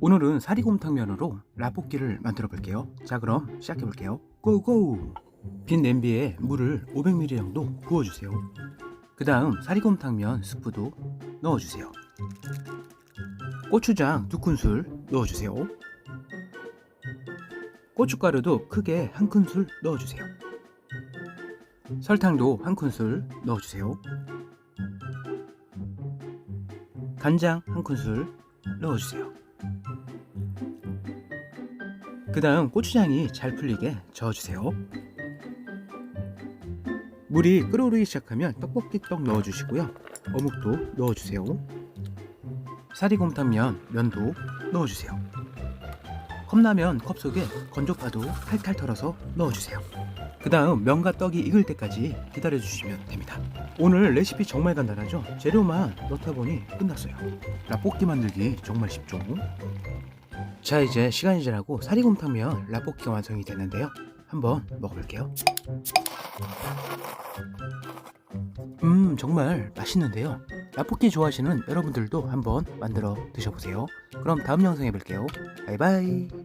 오늘은 사리곰탕면으로 라볶이를 만들어 볼게요. 자 그럼 시작해 볼게요. 고고! 빈 냄비에 물을 500ml 정도 부어주세요. 그 다음 사리곰탕면 스프도 넣어주세요. 고추장 2큰술 넣어주세요. 고춧가루도 크게 한 큰술 넣어주세요. 설탕도 한 큰술 넣어주세요. 간장 한 큰술 넣어주세요. 그 다음 고추장이 잘 풀리게 저어주세요. 물이 끓어오르기 시작하면 떡볶이 떡 넣어주시고요. 어묵도 넣어주세요. 사리곰탕면 면도 넣어주세요. 컵라면 컵 속에 건조파도 탈탈 털어서 넣어주세요. 그 다음 면과 떡이 익을 때까지 기다려주시면 됩니다. 오늘 레시피 정말 간단하죠? 재료만 넣다 보니 끝났어요. 라볶이 만들기 정말 쉽죠? 자 이제 시간이 지나고 사리곰탕면 라볶이가 완성이 됐는데요. 한번 먹어볼게요. 음 정말 맛있는데요. 라볶이 좋아하시는 여러분들도 한번 만들어 드셔보세요. 그럼 다음 영상에 뵐게요. 바이바이.